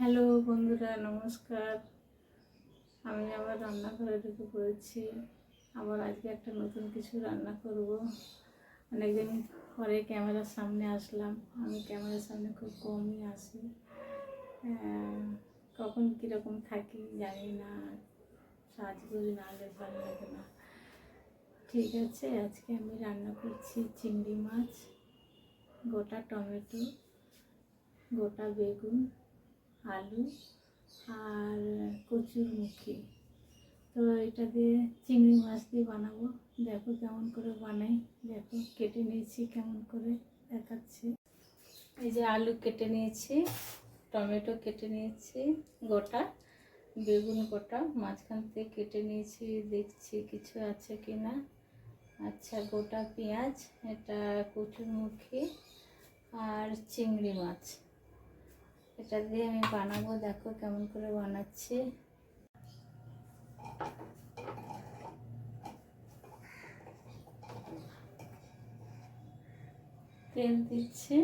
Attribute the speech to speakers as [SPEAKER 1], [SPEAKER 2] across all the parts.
[SPEAKER 1] Hello বন্ধুরা, নমস্কার। আমি আবার রান্নাঘরে ঢুকে পড়েছি। আবার আজকে একটা নতুন কিছু রান্না করব। অনেকদিন পরে ক্যামেরার সামনে আসলাম। আমি ক্যামেরার সামনে খুব কমই আসি। কখন কীরকম থাকি জানি না। সাজগুজি না হলে ভালো লাগে না। ঠিক আছে, আজকে আমি রান্না করছি চিংড়ি মাছ, গোটা টমেটো, গোটা বেগুন আলু আর কচুর মুখি। তো এটা দিয়ে চিংড়ি মাছ দিয়ে বানাবো। দেখো কেমন করে বানাই। দেখো কেটে নিয়েছি, কেমন করে দেখাচ্ছি। এই যে আলু কেটে নিয়েছি, টমেটো কেটে নিয়েছি, গোটা, বেগুন গোটা, মাঝখান থেকে কেটে নিয়েছি, দেখছি কিছু আছে কি না আচ্ছা গোটা পেঁয়াজ, এটা কচুর কচুরমুখী আর চিংড়ি মাছ। এটা দিয়ে আমি বানাবো, দেখো কেমন করে বানাচ্ছি। তেল দিচ্ছি।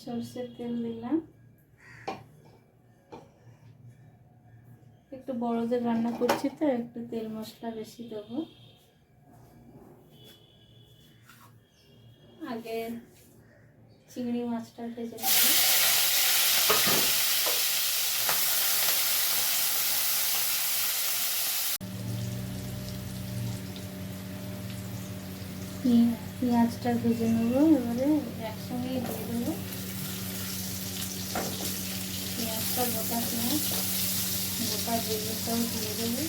[SPEAKER 1] সর্ষের তেল দিলাম। একটু বড়দের রান্না করছি তো, একটু তেল মশলা বেশি দেবো। আগে চিংড়ি মাছটা ভেজে নেব। পেঁয়া- পেঁয়াজটা ভেজে নেব, এবারে একসঙ্গেই দিয়ে দেবো। পেঁয়াজটা গোটা পেঁয়াজ, গোটা বেগুনটাও দিয়ে দেবো।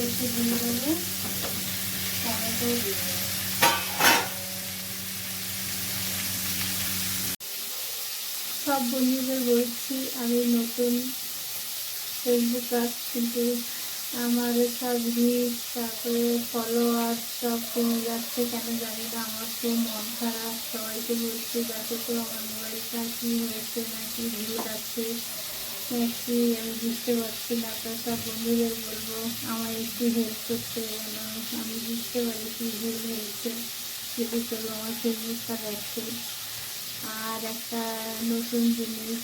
[SPEAKER 1] দিয়ে টমেটো দিয়ে সব বন্ধুদের বলছি, আমি নতুন ফেসবুকার কিন্তু আমার সব ভিউজ তারপরে ফলোয়ার সব কমে যাচ্ছে কেন জানি না, আমার তো মন খারাপ। সবাইকে বলছি, যাতে তো আমার মোবাইলটা কী হয়েছে নাকি ভিউ আছে। নাকি আমি বুঝতে পারছি না তো সব বন্ধুদের বলব, আমায় একটু হেল্প করতে আমি বুঝতে পারি কী ভুল হয়েছে। যদি কেউ আমার ফেসবুকটা দেখে। আর একটা নতুন জিনিস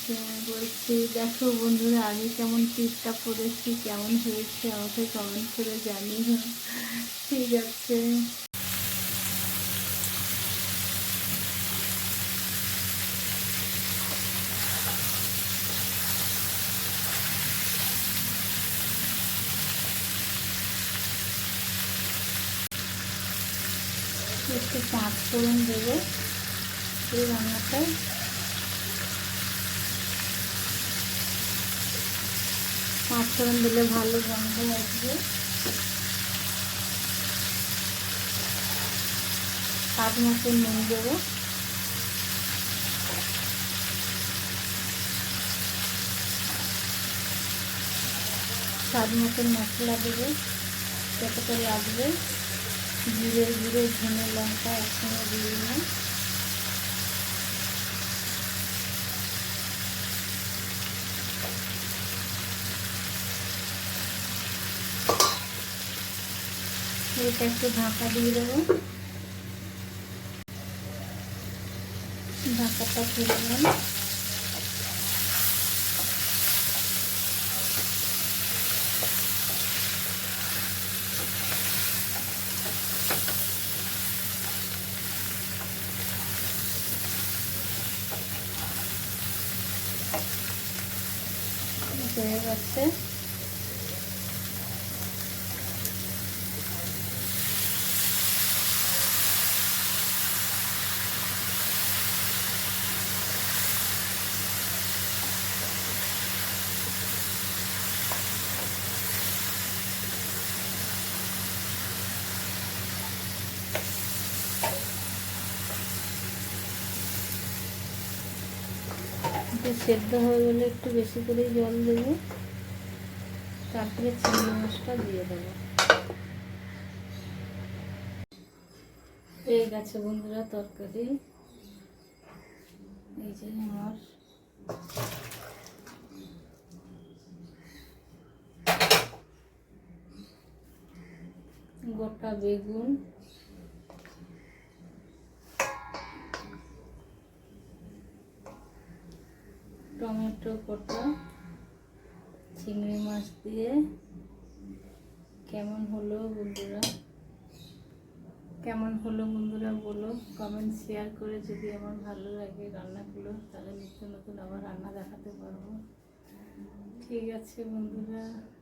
[SPEAKER 1] বলছি, দেখো বন্ধুরা, আমি কেমন টিপটা পড়েছি, কেমন হয়েছে, আমাকে কমেন্ট করে জানিও। ঠিক আছে। একটু পাঁচ ফোড়ন দেবো এই রান্নাটায়। পাঁচ ফোড়ন দিলে ভালো গন্ধ আসবে। স্বাদ মতো নুন দেবো। স্বাদ মতন মশলা দেবো যতটা লাগবে জিরে জিরে ধনে লঙ্কা একসঙ্গে দিয়ে দিলাম এটা একটু ঢাকা দিয়ে দেবো ঢাকাটা খুলে দিলাম হয়ে গেছে। একটু সেদ্ধ হয়ে গেলে একটু বেশি করে জল দেবো। তারপরে চিংড়ি মাছটা দিয়ে দেবো। হয়ে গেছে বন্ধুরা তরকারি। এই যে আমার গোটা বেগুন। টমেটো কটা, চিংড়ি মাছ দিয়ে। কেমন হলো বন্ধুরা? কেমন হলো বন্ধুরা বলো? কমেন্ট শেয়ার করে যদি আমার ভালো লাগে রান্নাগুলো, তাহলে নিত্য নতুন আবার রান্না দেখাতে পারব। ঠিক আছে বন্ধুরা।